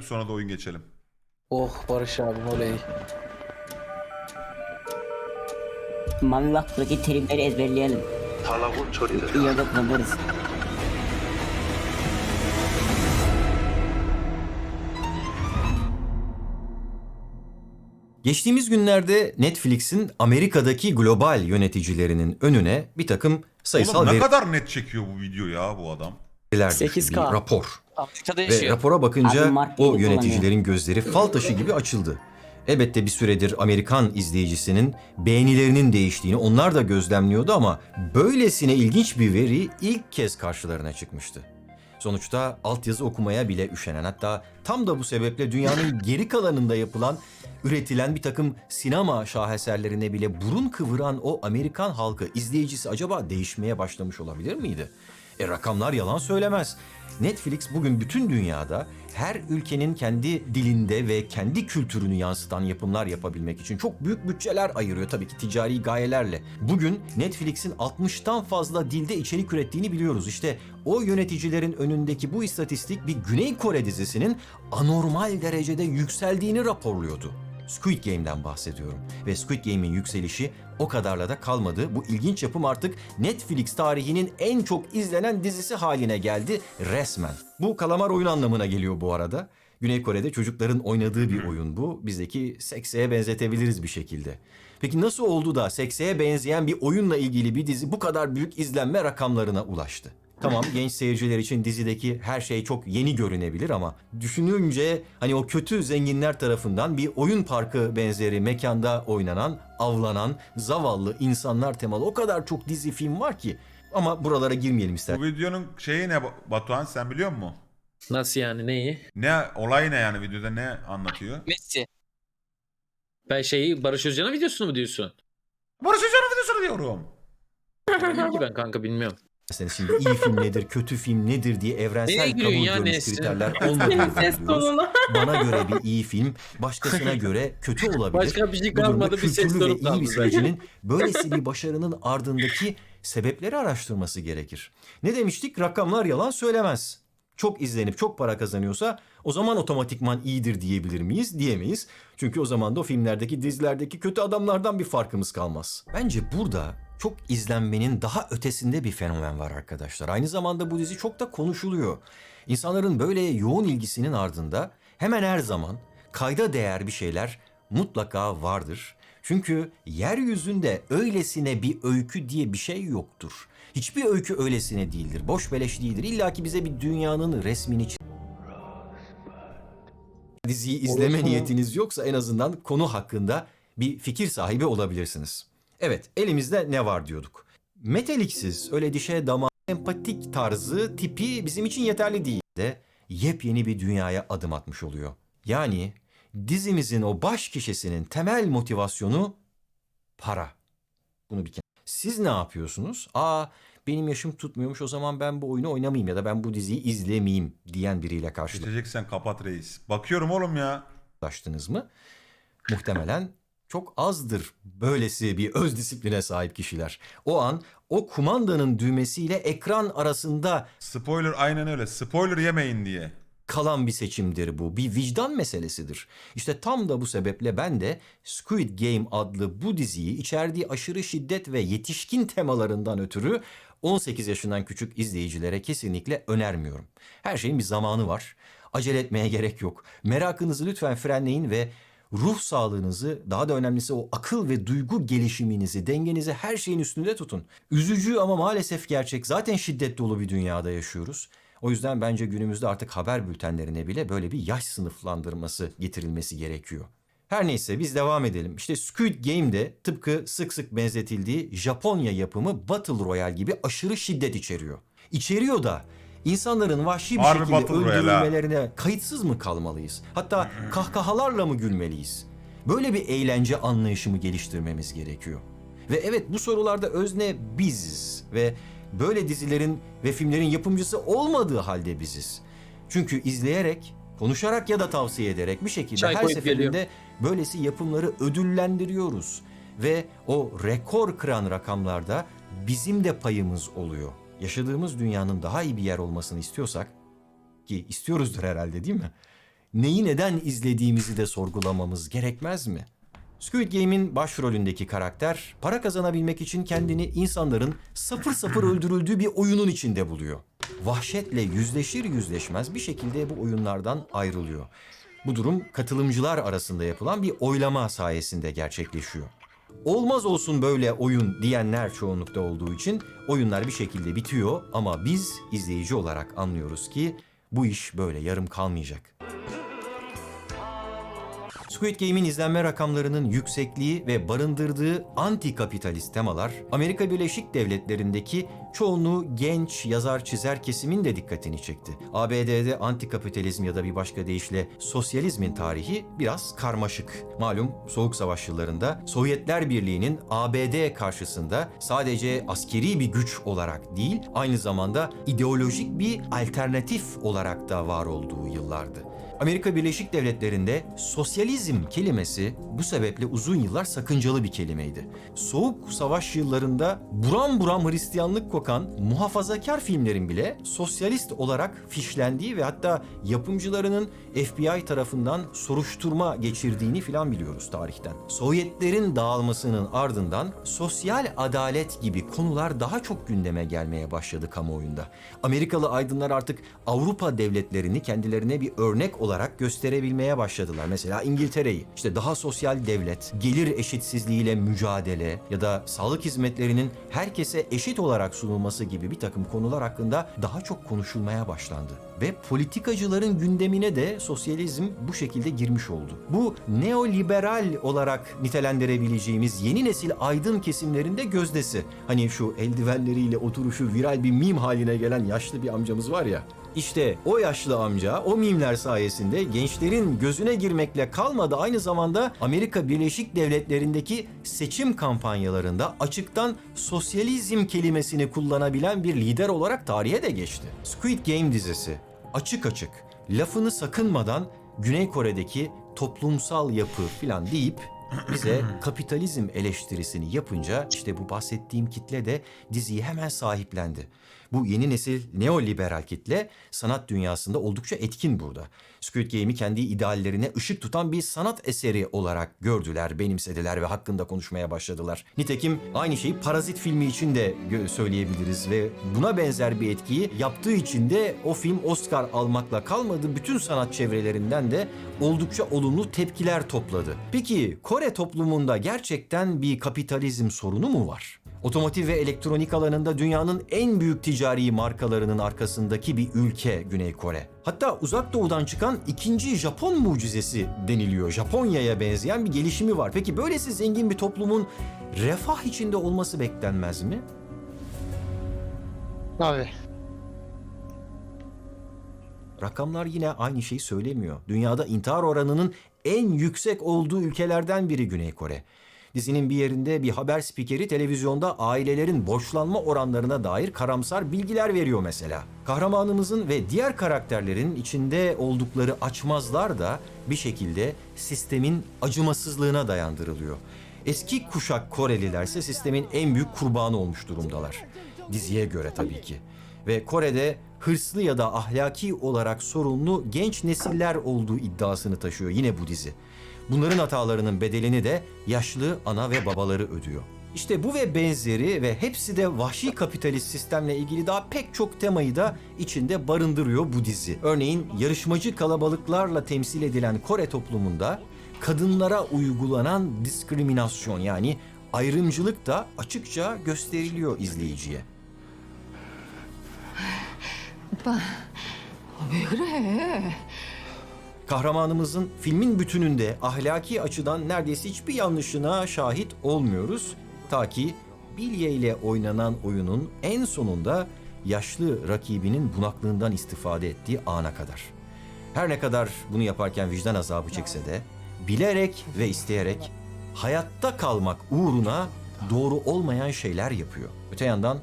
Sonra da oyun geçelim. Oh Barış abim oley. Mavi Vakfı'daki terimleri ezberleyelim. Talavut çölleri. İyi kullanırız. Geçtiğimiz günlerde Netflix'in Amerika'daki global yöneticilerinin önüne bir takım sayısal Oğlum ne veriler kadar net çekiyor bu video ya bu adam. düştü. 8K. Bir rapor. Amerika'da Ve yaşıyor. rapora bakınca Mark o David yöneticilerin gözleri fal taşı gibi açıldı. Elbette bir süredir Amerikan izleyicisinin beğenilerinin değiştiğini onlar da gözlemliyordu ama böylesine ilginç bir veri ilk kez karşılarına çıkmıştı. Sonuçta altyazı okumaya bile üşenen hatta tam da bu sebeple dünyanın geri kalanında yapılan, üretilen bir takım sinema şaheserlerine bile burun kıvıran o Amerikan halkı izleyicisi acaba değişmeye başlamış olabilir miydi? E rakamlar yalan söylemez. Netflix bugün bütün dünyada her ülkenin kendi dilinde ve kendi kültürünü yansıtan yapımlar yapabilmek için çok büyük bütçeler ayırıyor tabii ki ticari gayelerle. Bugün Netflix'in 60'tan fazla dilde içerik ürettiğini biliyoruz. İşte o yöneticilerin önündeki bu istatistik bir Güney Kore dizisinin anormal derecede yükseldiğini raporluyordu. Squid Game'den bahsediyorum. Ve Squid Game'in yükselişi o kadarla da kalmadı. Bu ilginç yapım artık Netflix tarihinin en çok izlenen dizisi haline geldi resmen. Bu kalamar oyun anlamına geliyor bu arada. Güney Kore'de çocukların oynadığı bir oyun bu. Bizdeki sekseye benzetebiliriz bir şekilde. Peki nasıl oldu da sekseye benzeyen bir oyunla ilgili bir dizi bu kadar büyük izlenme rakamlarına ulaştı? Tamam genç seyirciler için dizideki her şey çok yeni görünebilir ama düşününce hani o kötü zenginler tarafından bir oyun parkı benzeri mekanda oynanan, avlanan, zavallı insanlar temalı o kadar çok dizi film var ki. Ama buralara girmeyelim ister. Bu videonun şeyi ne Batuhan sen biliyor musun? Nasıl yani neyi? Ne olay ne yani videoda ne anlatıyor? Messi. Ben şeyi Barış Özcan'ın videosunu mu diyorsun? Barış Hoca'nın videosunu diyorum. Bilmiyorum ki ben kanka bilmiyorum. Sen şimdi iyi film nedir, kötü film nedir diye evrensel kabul gülüyorsun ya görmüş Nesrin? kriterler Senin olmadığını ses biliyoruz. tonuna. Bana göre bir iyi film, başkasına göre kötü olabilir. Başka bir şey Bu durumda kalmadı bir ses kültürlü ve tonu iyi kaldı bir zaten. seyircinin böylesi bir başarının ardındaki sebepleri araştırması gerekir. Ne demiştik? Rakamlar yalan söylemez. Çok izlenip çok para kazanıyorsa o zaman otomatikman iyidir diyebilir miyiz? Diyemeyiz. Çünkü o zaman da o filmlerdeki, dizilerdeki kötü adamlardan bir farkımız kalmaz. Bence burada çok izlenmenin daha ötesinde bir fenomen var arkadaşlar. Aynı zamanda bu dizi çok da konuşuluyor. İnsanların böyle yoğun ilgisinin ardında hemen her zaman kayda değer bir şeyler mutlaka vardır. Çünkü yeryüzünde öylesine bir öykü diye bir şey yoktur. Hiçbir öykü öylesine değildir. Boş beleş değildir. İlla ki bize bir dünyanın resmini çiz- Diziyi izleme Orası- niyetiniz yoksa en azından konu hakkında bir fikir sahibi olabilirsiniz. Evet, elimizde ne var diyorduk. Metaliksiz, öyle dişe dama empatik tarzı tipi bizim için yeterli değil de yepyeni bir dünyaya adım atmış oluyor. Yani dizimizin o baş kişisinin temel motivasyonu para. Bunu bir kere. Siz ne yapıyorsunuz? Aa benim yaşım tutmuyormuş o zaman ben bu oyunu oynamayayım ya da ben bu diziyi izlemeyeyim diyen biriyle Geçeceksen kapat reis. Bakıyorum oğlum ya. karşılaştınız mı? Muhtemelen çok azdır böylesi bir öz disipline sahip kişiler. O an o kumandanın düğmesiyle ekran arasında Spoiler aynen öyle. Spoiler yemeyin diye. kalan bir seçimdir bu. Bir vicdan meselesidir. İşte tam da bu sebeple ben de Squid Game adlı bu diziyi içerdiği aşırı şiddet ve yetişkin temalarından ötürü 18 yaşından küçük izleyicilere kesinlikle önermiyorum. Her şeyin bir zamanı var. Acele etmeye gerek yok. Merakınızı lütfen frenleyin ve ruh sağlığınızı, daha da önemlisi o akıl ve duygu gelişiminizi, dengenizi her şeyin üstünde tutun. Üzücü ama maalesef gerçek. Zaten şiddet dolu bir dünyada yaşıyoruz. O yüzden bence günümüzde artık haber bültenlerine bile böyle bir yaş sınıflandırması getirilmesi gerekiyor. Her neyse biz devam edelim. İşte Squid Game'de tıpkı sık sık benzetildiği Japonya yapımı Battle Royale gibi aşırı şiddet içeriyor. İçeriyor da insanların vahşi bir Harbi şekilde öldürülmelerine kayıtsız mı kalmalıyız? Hatta kahkahalarla mı gülmeliyiz? Böyle bir eğlence anlayışı mı geliştirmemiz gerekiyor? Ve evet bu sorularda özne biziz ve böyle dizilerin ve filmlerin yapımcısı olmadığı halde biziz. Çünkü izleyerek, konuşarak ya da tavsiye ederek bir şekilde Çay her seferinde geliyorum. böylesi yapımları ödüllendiriyoruz. Ve o rekor kıran rakamlarda bizim de payımız oluyor. Yaşadığımız dünyanın daha iyi bir yer olmasını istiyorsak ki istiyoruzdur herhalde değil mi? neyi neden izlediğimizi de sorgulamamız gerekmez mi? Squid Game'in başrolündeki karakter para kazanabilmek için kendini insanların sapır sapır öldürüldüğü bir oyunun içinde buluyor. Vahşetle yüzleşir yüzleşmez bir şekilde bu oyunlardan ayrılıyor. Bu durum katılımcılar arasında yapılan bir oylama sayesinde gerçekleşiyor. Olmaz olsun böyle oyun diyenler çoğunlukta olduğu için oyunlar bir şekilde bitiyor ama biz izleyici olarak anlıyoruz ki bu iş böyle yarım kalmayacak. Squid Game'in izlenme rakamlarının yüksekliği ve barındırdığı anti-kapitalist temalar Amerika Birleşik Devletleri'ndeki çoğunluğu genç yazar çizer kesimin de dikkatini çekti. ABD'de anti-kapitalizm ya da bir başka deyişle sosyalizmin tarihi biraz karmaşık. Malum Soğuk Savaş yıllarında Sovyetler Birliği'nin ABD karşısında sadece askeri bir güç olarak değil, aynı zamanda ideolojik bir alternatif olarak da var olduğu yıllardı. Amerika Birleşik Devletleri'nde sosyalizm kelimesi bu sebeple uzun yıllar sakıncalı bir kelimeydi. Soğuk savaş yıllarında buram buram Hristiyanlık kokan muhafazakar filmlerin bile sosyalist olarak fişlendiği ve hatta yapımcılarının FBI tarafından soruşturma geçirdiğini filan biliyoruz tarihten. Sovyetlerin dağılmasının ardından sosyal adalet gibi konular daha çok gündeme gelmeye başladı kamuoyunda. Amerikalı aydınlar artık Avrupa devletlerini kendilerine bir örnek olarak gösterebilmeye başladılar. Mesela İngiltere'yi işte daha sosyal devlet, gelir eşitsizliğiyle mücadele ya da sağlık hizmetlerinin herkese eşit olarak sunulması gibi bir takım konular hakkında daha çok konuşulmaya başlandı. Ve politikacıların gündemine de sosyalizm bu şekilde girmiş oldu. Bu neoliberal olarak nitelendirebileceğimiz yeni nesil aydın kesimlerinde gözdesi. Hani şu eldivenleriyle oturuşu viral bir mim haline gelen yaşlı bir amcamız var ya. İşte o yaşlı amca o mimler sayesinde gençlerin gözüne girmekle kalmadı aynı zamanda Amerika Birleşik Devletleri'ndeki seçim kampanyalarında açıktan sosyalizm kelimesini kullanabilen bir lider olarak tarihe de geçti. Squid Game dizisi açık açık lafını sakınmadan Güney Kore'deki toplumsal yapı filan deyip bize kapitalizm eleştirisini yapınca işte bu bahsettiğim kitle de diziyi hemen sahiplendi. Bu yeni nesil neoliberal kitle sanat dünyasında oldukça etkin burada. Squid Game'i kendi ideallerine ışık tutan bir sanat eseri olarak gördüler, benimsediler ve hakkında konuşmaya başladılar. Nitekim aynı şeyi Parazit filmi için de söyleyebiliriz ve buna benzer bir etkiyi yaptığı için de o film Oscar almakla kalmadı. Bütün sanat çevrelerinden de oldukça olumlu tepkiler topladı. Peki Kore toplumunda gerçekten bir kapitalizm sorunu mu var? Otomotiv ve elektronik alanında dünyanın en büyük ticari markalarının arkasındaki bir ülke Güney Kore. Hatta uzak doğudan çıkan ikinci Japon mucizesi deniliyor. Japonya'ya benzeyen bir gelişimi var. Peki böylesi zengin bir toplumun refah içinde olması beklenmez mi? Abi. Rakamlar yine aynı şeyi söylemiyor. Dünyada intihar oranının en yüksek olduğu ülkelerden biri Güney Kore. Dizinin bir yerinde bir haber spikeri televizyonda ailelerin borçlanma oranlarına dair karamsar bilgiler veriyor mesela. Kahramanımızın ve diğer karakterlerin içinde oldukları açmazlar da bir şekilde sistemin acımasızlığına dayandırılıyor. Eski kuşak Korelilerse sistemin en büyük kurbanı olmuş durumdalar. Diziye göre tabii ki. Ve Kore'de hırslı ya da ahlaki olarak sorunlu genç nesiller olduğu iddiasını taşıyor yine bu dizi. Bunların hatalarının bedelini de yaşlı ana ve babaları ödüyor. İşte bu ve benzeri ve hepsi de vahşi kapitalist sistemle ilgili daha pek çok temayı da içinde barındırıyor bu dizi. Örneğin yarışmacı kalabalıklarla temsil edilen Kore toplumunda kadınlara uygulanan diskriminasyon yani ayrımcılık da açıkça gösteriliyor izleyiciye. やっぱおめえぐらい Kahramanımızın filmin bütününde ahlaki açıdan neredeyse hiçbir yanlışına şahit olmuyoruz. Ta ki bilye ile oynanan oyunun en sonunda yaşlı rakibinin bunaklığından istifade ettiği ana kadar. Her ne kadar bunu yaparken vicdan azabı çekse de bilerek ve isteyerek hayatta kalmak uğruna doğru olmayan şeyler yapıyor. Öte yandan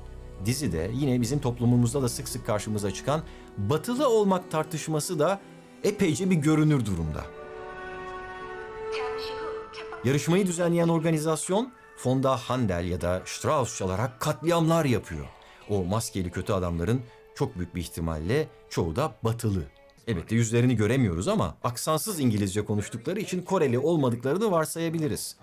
dizide yine bizim toplumumuzda da sık sık karşımıza çıkan batılı olmak tartışması da epeyce bir görünür durumda. Yarışmayı düzenleyen organizasyon Fonda Handel ya da Strauss çalarak katliamlar yapıyor. O maskeli kötü adamların çok büyük bir ihtimalle çoğu da batılı. Elbette yüzlerini göremiyoruz ama aksansız İngilizce konuştukları için Koreli olmadıklarını varsayabiliriz.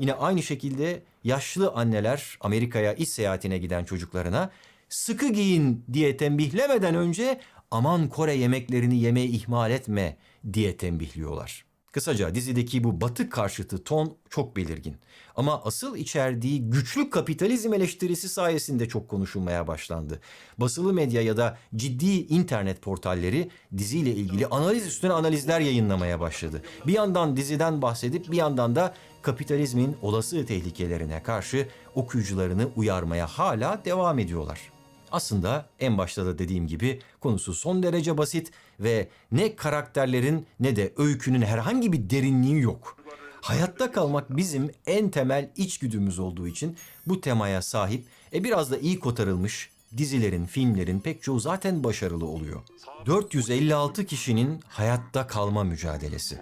Yine aynı şekilde yaşlı anneler Amerika'ya iş seyahatine giden çocuklarına sıkı giyin diye tembihlemeden önce aman Kore yemeklerini yemeyi ihmal etme diye tembihliyorlar. Kısaca dizideki bu batı karşıtı ton çok belirgin. Ama asıl içerdiği güçlü kapitalizm eleştirisi sayesinde çok konuşulmaya başlandı. Basılı medya ya da ciddi internet portalleri diziyle ilgili analiz üstüne analizler yayınlamaya başladı. Bir yandan diziden bahsedip bir yandan da kapitalizmin olası tehlikelerine karşı okuyucularını uyarmaya hala devam ediyorlar. Aslında en başta da dediğim gibi konusu son derece basit ve ne karakterlerin ne de öykünün herhangi bir derinliği yok. Hayatta kalmak bizim en temel içgüdümüz olduğu için bu temaya sahip e biraz da iyi kotarılmış dizilerin, filmlerin pek çoğu zaten başarılı oluyor. 456 kişinin hayatta kalma mücadelesi.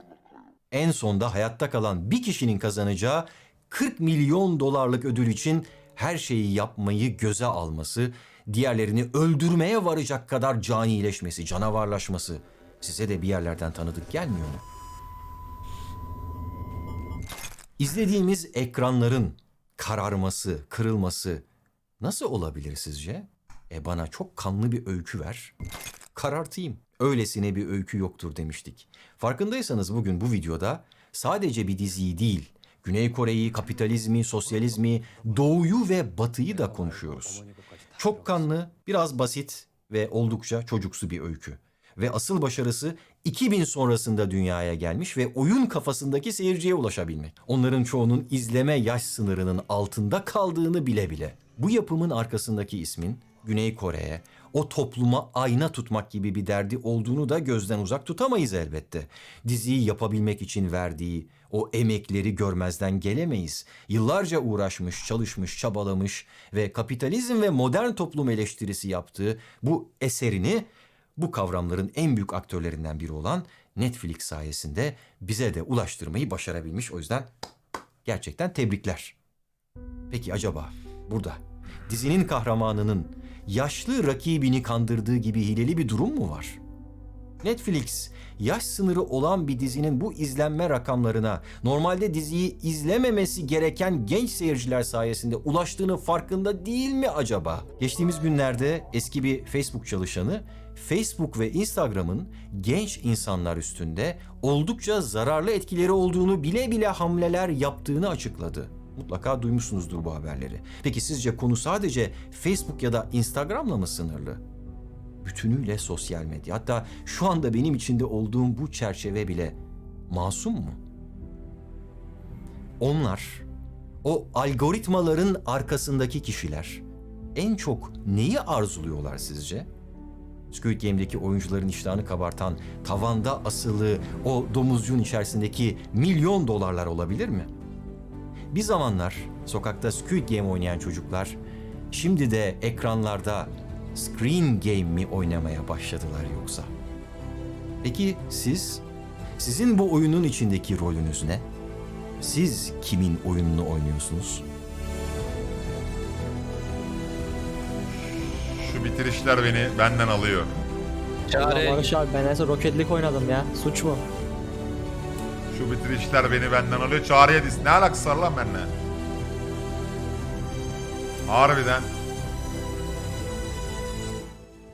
En sonda hayatta kalan bir kişinin kazanacağı 40 milyon dolarlık ödül için her şeyi yapmayı göze alması, diğerlerini öldürmeye varacak kadar canileşmesi, canavarlaşması size de bir yerlerden tanıdık gelmiyor mu? İzlediğimiz ekranların kararması, kırılması nasıl olabilir sizce? E bana çok kanlı bir öykü ver. Karartayım. Öylesine bir öykü yoktur demiştik. Farkındaysanız bugün bu videoda sadece bir diziyi değil, Güney Kore'yi, kapitalizmi, sosyalizmi, doğuyu ve batıyı da konuşuyoruz. Çok kanlı, biraz basit ve oldukça çocuksu bir öykü. Ve asıl başarısı 2000 sonrasında dünyaya gelmiş ve oyun kafasındaki seyirciye ulaşabilmek. Onların çoğunun izleme yaş sınırının altında kaldığını bile bile. Bu yapımın arkasındaki ismin Güney Kore'ye, o topluma ayna tutmak gibi bir derdi olduğunu da gözden uzak tutamayız elbette. Diziyi yapabilmek için verdiği o emekleri görmezden gelemeyiz. Yıllarca uğraşmış, çalışmış, çabalamış ve kapitalizm ve modern toplum eleştirisi yaptığı bu eserini bu kavramların en büyük aktörlerinden biri olan Netflix sayesinde bize de ulaştırmayı başarabilmiş. O yüzden gerçekten tebrikler. Peki acaba burada dizinin kahramanının yaşlı rakibini kandırdığı gibi hileli bir durum mu var? Netflix yaş sınırı olan bir dizinin bu izlenme rakamlarına normalde diziyi izlememesi gereken genç seyirciler sayesinde ulaştığını farkında değil mi acaba? Geçtiğimiz günlerde eski bir Facebook çalışanı Facebook ve Instagram'ın genç insanlar üstünde oldukça zararlı etkileri olduğunu bile bile hamleler yaptığını açıkladı. Mutlaka duymuşsunuzdur bu haberleri. Peki sizce konu sadece Facebook ya da Instagram'la mı sınırlı? Bütünüyle sosyal medya. Hatta şu anda benim içinde olduğum bu çerçeve bile masum mu? Onlar, o algoritmaların arkasındaki kişiler en çok neyi arzuluyorlar sizce? Squid Game'deki oyuncuların iştahını kabartan tavanda asılı o domuzcuğun içerisindeki milyon dolarlar olabilir mi? Bir zamanlar sokakta Squid Game oynayan çocuklar şimdi de ekranlarda Screen Game mi oynamaya başladılar yoksa? Peki siz, sizin bu oyunun içindeki rolünüz ne? Siz kimin oyununu oynuyorsunuz? Şu bitirişler beni benden alıyor. Çare Barış abi ben Rocket League oynadım ya. Suç mu? Şu bitirişler beni benden alıyor. Çağrı'ya dis. Ne alakası var lan benimle? Harbiden.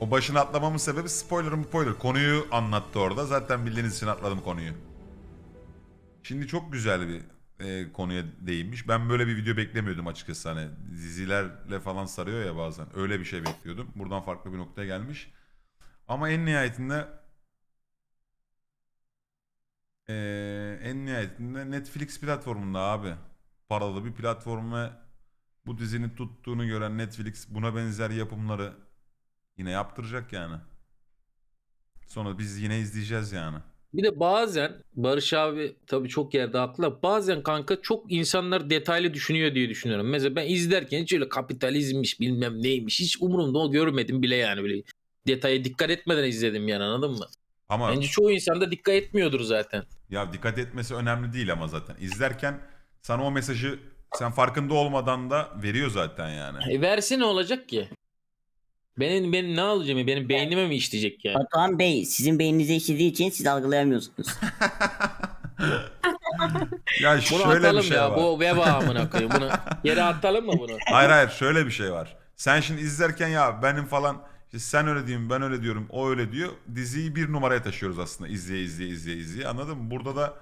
O başını atlamamın sebebi spoiler mı spoiler. Konuyu anlattı orada. Zaten bildiğiniz için atladım konuyu. Şimdi çok güzel bir e, konuya değinmiş. Ben böyle bir video beklemiyordum açıkçası. Hani dizilerle falan sarıyor ya bazen. Öyle bir şey bekliyordum. Buradan farklı bir noktaya gelmiş. Ama en nihayetinde ee, en nihayetinde Netflix platformunda abi. Paralı bir platform ve bu dizinin tuttuğunu gören Netflix buna benzer yapımları yine yaptıracak yani. Sonra biz yine izleyeceğiz yani. bir de bazen Barış abi tabii çok yerde haklı. Bazen kanka çok insanlar detaylı düşünüyor diye düşünüyorum. Mesela ben izlerken hiç öyle kapitalizmmiş bilmem neymiş hiç umurumda o görmedim bile yani böyle detaya dikkat etmeden izledim yani anladın mı? Ama Bence çoğu insan da dikkat etmiyordur zaten. ya dikkat etmesi önemli değil ama zaten. İzlerken sana o mesajı sen farkında olmadan da veriyor zaten yani. E verse ne olacak ki? Benim, benim ne alacağım? Benim beynime mi işleyecek yani? Batuhan Bey sizin beyninize işlediği için siz algılayamıyorsunuz. Ya Bunu şöyle atalım bir şey ya. var. Bu veba amına koyayım. Bunu yere atalım mı bunu? Hayır hayır şöyle bir şey var. Sen şimdi izlerken ya benim falan işte sen öyle diyeyim ben öyle diyorum o öyle diyor. Diziyi bir numaraya taşıyoruz aslında izleye izleye izleye izleye anladın mı? Burada da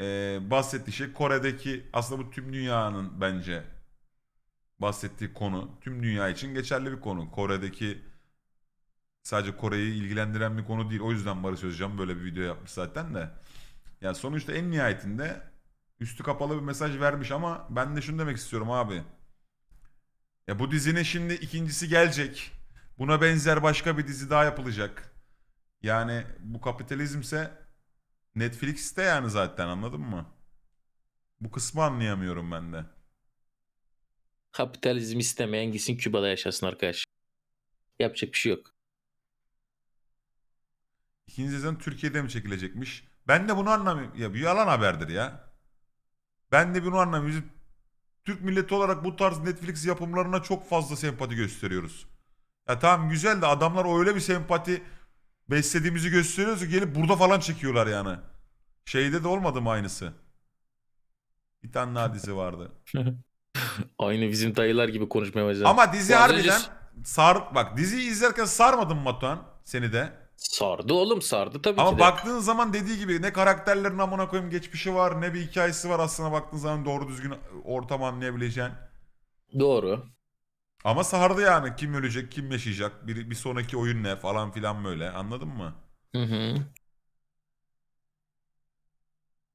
e, bahsettiği şey Kore'deki aslında bu tüm dünyanın bence bahsettiği konu tüm dünya için geçerli bir konu. Kore'deki sadece Kore'yi ilgilendiren bir konu değil. O yüzden Barış Özcan böyle bir video yapmış zaten de. Yani sonuçta en nihayetinde üstü kapalı bir mesaj vermiş ama ben de şunu demek istiyorum abi. Ya bu dizinin şimdi ikincisi gelecek. Buna benzer başka bir dizi daha yapılacak. Yani bu kapitalizmse Netflix'te yani zaten anladın mı? Bu kısmı anlayamıyorum ben de. Kapitalizm istemeyen gitsin Küba'da yaşasın arkadaş. Yapacak bir şey yok. İkinci sezon Türkiye'de mi çekilecekmiş? Ben de bunu anlamıyorum. Ya bu yalan haberdir ya. Ben de bunu anlamıyorum. Biz Türk milleti olarak bu tarz Netflix yapımlarına çok fazla sempati gösteriyoruz. Ya tamam güzel de adamlar öyle bir sempati beslediğimizi gösteriyoruz ki gelip burada falan çekiyorlar yani. Şeyde de olmadı mı aynısı? Bir tane daha dizi vardı. Aynı bizim dayılar gibi konuşmaya başladı. Ama dizi Bu az harbiden önce- sar bak diziyi izlerken sarmadın mı Batuhan seni de? Sardı oğlum sardı tabii Ama ki de. baktığın zaman dediği gibi ne karakterlerin amına koyayım geçmişi var ne bir hikayesi var aslında baktığın zaman doğru düzgün ortam anlayabileceğin. Doğru. Ama sardı yani kim ölecek kim yaşayacak bir, bir sonraki oyun ne falan filan böyle anladın mı? Hı hı.